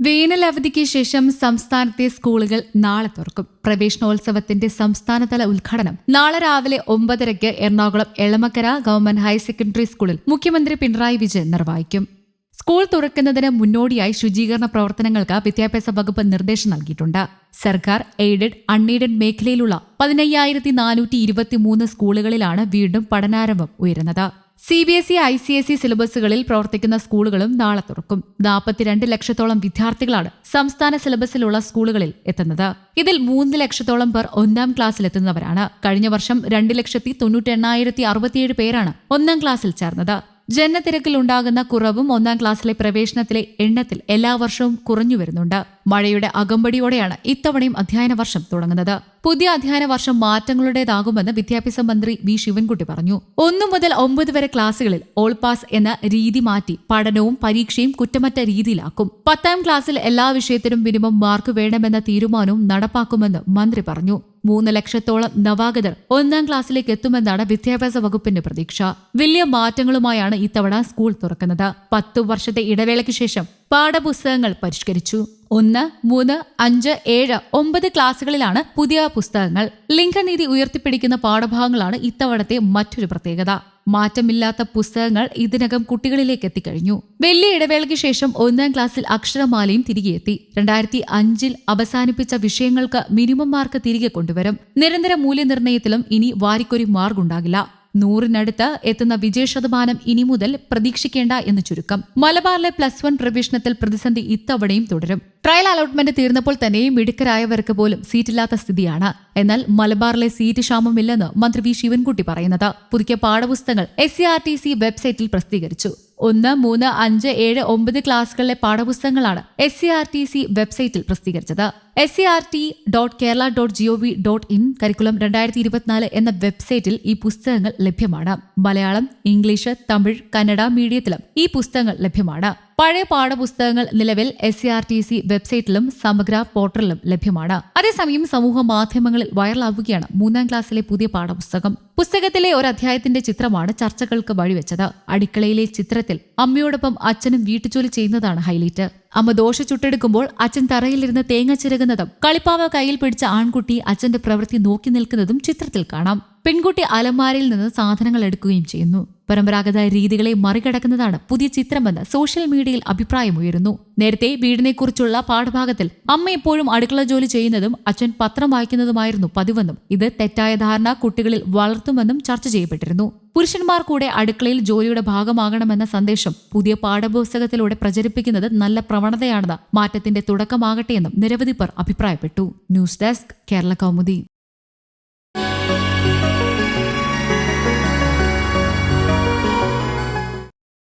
വേനൽ അവധിക്ക് ശേഷം സംസ്ഥാനത്തെ സ്കൂളുകൾ നാളെ തുറക്കും. പ്രവേശനോത്സവത്തിന്റെ സംസ്ഥാനതല ഉദ്ഘാടനം നാളെ രാവിലെ ഒമ്പതരയ്ക്ക് Ernakulam Elamakkara government higher secondary സ്കൂളിൽ മുഖ്യമന്ത്രി പിണറായി വിജയൻ നിർവഹിക്കും. സ്കൂൾ തുറക്കുന്നതിന് മുന്നോടിയായി ശുചീകരണ പ്രവർത്തനങ്ങൾക്ക് വിദ്യാഭ്യാസ വകുപ്പ് നിർദ്ദേശം നൽകിയിട്ടുണ്ട്. സർക്കാർ എയ്ഡഡ് അൺഎയ്ഡഡ് മേഖലയിലുള്ള പതിനയ്യായിരത്തി നാനൂറ്റി ഇരുപത്തിമൂന്ന് സ്കൂളുകളിലാണ് വീണ്ടും പഠനാരംഭം ഉയരുന്നത്. C B S E I C S E സിലബസുകളിൽ പ്രവർത്തിക്കുന്ന സ്കൂളുകളും നാളെ തുറക്കും. നാൽപ്പത്തിരണ്ട് ലക്ഷത്തോളം വിദ്യാർത്ഥികളാണ് സംസ്ഥാന സിലബസിലുള്ള സ്കൂളുകളിൽ എത്തുന്നത്. ഇതിൽ മൂന്ന് ലക്ഷത്തോളം പേർ ഒന്നാം ക്ലാസ്സിൽ എത്തുന്നവരാണ്. കഴിഞ്ഞ വർഷം രണ്ട് ലക്ഷത്തി തൊണ്ണൂറ്റി എണ്ണായിരത്തി അറുപത്തിയേഴ് പേരാണ് ഒന്നാം ക്ലാസ്സിൽ ചേർന്നത്. ജനത്തിരക്കിൽ ഉണ്ടാകുന്ന കുറവും ഒന്നാം ക്ലാസ്സിലെ പ്രവേശനത്തിലെ എണ്ണത്തിൽ എല്ലാ വർഷവും കുറഞ്ഞു വരുന്നുണ്ട്. മഴയുടെ അകമ്പടിയോടെയാണ് ഇത്തവണയും അധ്യയന വർഷം തുടങ്ങുന്നത്. പുതിയ അധ്യയന വർഷം മാറ്റങ്ങളുടേതാകുമെന്ന് വിദ്യാഭ്യാസ മന്ത്രി വി. ശിവൻകുട്ടി പറഞ്ഞു. ഒന്നു മുതൽ ഒമ്പത് വരെ ക്ലാസുകളിൽ ഓൾ പാസ് എന്ന രീതി മാറ്റി പഠനവും പരീക്ഷയും കുറ്റമറ്റ രീതിയിലാക്കും. പത്താം ക്ലാസ്സിൽ എല്ലാ വിഷയത്തിനും മിനിമം മാർക്ക് വേണമെന്ന തീരുമാനവും നടപ്പാക്കുമെന്ന് മന്ത്രി പറഞ്ഞു. മൂന്ന് ലക്ഷത്തോളം നവാഗതർ ഒന്നാം ക്ലാസ്സിലേക്ക് എത്തുമെന്നാണ് വിദ്യാഭ്യാസ വകുപ്പിന്റെ പ്രതീക്ഷ. വലിയ മാറ്റങ്ങളുമായാണ് ഇത്തവണ സ്കൂൾ തുറക്കുന്നത്. പത്തു വർഷത്തെ ഇടവേളയ്ക്ക് ശേഷം പാഠപുസ്തകങ്ങൾ പരിഷ്കരിച്ചു. ഒന്ന് മൂന്ന് അഞ്ച് ഏഴ് ഒമ്പത് ക്ലാസ്സുകളിലാണ് പുതിയ പുസ്തകങ്ങൾ. ലിംഗനീതി ഉയർത്തിപ്പിടിക്കുന്ന പാഠഭാഗങ്ങളാണ് ഇത്തവണത്തെ മറ്റൊരു പ്രത്യേകത. മാറ്റമില്ലാത്ത പുസ്തകങ്ങൾ ഇതിനകം കുട്ടികളിലേക്ക് എത്തിക്കഴിഞ്ഞു. വലിയ ഇടവേളയ്ക്ക് ശേഷം ഒന്നാം ക്ലാസ്സിൽ അക്ഷരമാലയും തിരികെയെത്തി രണ്ടായിരത്തി അഞ്ചിൽ അവസാനിപ്പിച്ച വിഷയങ്ങൾക്ക് മിനിമം മാർക്ക് തിരികെ കൊണ്ടുവരും. നിരന്തര മൂല്യനിർണയത്തിലും ഇനി വാരിക്കൊരു മാർഗുണ്ടാകില്ല. നൂറിനടുത്ത് എത്തുന്ന വിജയ ശതമാനം ഇനി മുതൽ പ്രതീക്ഷിക്കേണ്ട എന്ന് ചുരുക്കം. മലബാറിലെ പ്ലസ് വൺ പ്രവേശനത്തിൽ പ്രതിസന്ധി ഇത്തവണയും തുടരും. ട്രയൽ അലോട്ട്മെന്റ് തീർന്നപ്പോൾ തന്നെയും മിടുക്കരായവർക്ക് പോലും സീറ്റില്ലാത്ത സ്ഥിതിയാണ്. എന്നാൽ മലബാറിലെ സീറ്റ് ക്ഷാമമില്ലെന്ന് മന്ത്രി വി ശിവൻകുട്ടി പറയുന്നത്. പുതുക്കിയ പാഠപുസ്തകങ്ങൾ S C R T C വെബ്സൈറ്റിൽ പ്രസിദ്ധീകരിച്ചു. ഒന്ന് മൂന്ന് അഞ്ച് ഏഴ് ഒമ്പത് ക്ലാസ്സുകളിലെ പാഠപുസ്തകങ്ങളാണ് S C R T C വെബ്സൈറ്റിൽ പ്രസിദ്ധീകരിച്ചത്. S C R T dot Kerala dot G O V dot in curriculum രണ്ടായിരത്തി ഇരുപത്തിനാല് എന്ന വെബ്സൈറ്റിൽ ഈ പുസ്തകങ്ങൾ ലഭ്യമാണ്. മലയാളം ഇംഗ്ലീഷ് തമിഴ് കന്നഡ മീഡിയത്തിലും ഈ പുസ്തകങ്ങൾ ലഭ്യമാണ്. പഴയ പാഠപുസ്തകങ്ങൾ നിലവിൽ S C R T C വെബ്സൈറ്റിലും സമഗ്ര പോർട്ടലിലും ലഭ്യമാണ്. അതേസമയം സമൂഹ മാധ്യമങ്ങളിൽ വൈറലാവുകയാണ് മൂന്നാം ക്ലാസ്സിലെ പുതിയ പാഠപുസ്തകം. പുസ്തകത്തിലെ ഒരു അധ്യായത്തിന്റെ ചിത്രമാണ് ചർച്ചകൾക്ക് വഴിവെച്ചത്. അടുക്കളയിലെ ചിത്രത്തിൽ അമ്മയോടൊപ്പം അച്ഛനും വീട്ടുജോലി ചെയ്യുന്നതാണ് ഹൈലൈറ്റ്. അമ്മ ദോശ ചുട്ടെടുക്കുമ്പോൾ അച്ഛൻ തറയിലിരുന്ന് തേങ്ങ ചിരകുന്നതും കളിപ്പാവ കയ്യിൽ പിടിച്ച ആൺകുട്ടി അച്ഛന്റെ പ്രവൃത്തി നോക്കി നിൽക്കുന്നതും ചിത്രത്തിൽ കാണാം. പെൺകുട്ടി അലമാരയിൽ നിന്ന് സാധനങ്ങൾ എടുക്കുകയും ചെയ്യുന്നു. പരമ്പരാഗത രീതികളെ മറികടക്കുന്നതാണ് പുതിയ ചിത്രമെന്ന് സോഷ്യൽ മീഡിയയിൽ അഭിപ്രായമുയരുന്നു നേരത്തെ വീടിനെക്കുറിച്ചുള്ള പാഠഭാഗത്തിൽ അമ്മ എപ്പോഴും അടുക്കള ജോലി ചെയ്യുന്നതും അച്ഛൻ പത്രം വായിക്കുന്നതുമായിരുന്നു പതിവെന്നും ഇത് തെറ്റായ ധാരണ കുട്ടികളിൽ വളർത്തുമെന്നും ചർച്ച ചെയ്യപ്പെട്ടിരുന്നു. പുരുഷന്മാർ കൂടെ അടുക്കളയിൽ ജോലിയുടെ ഭാഗമാകണമെന്ന സന്ദേശം പുതിയ പാഠപുസ്തകത്തിലൂടെ പ്രചരിപ്പിക്കുന്നത് നല്ല പ്രവണതയാണെന്ന് മാറ്റത്തിന്റെ തുടക്കമാകട്ടെയെന്നും നിരവധി പേർ അഭിപ്രായപ്പെട്ടു. News desk Kerala Kaumudi.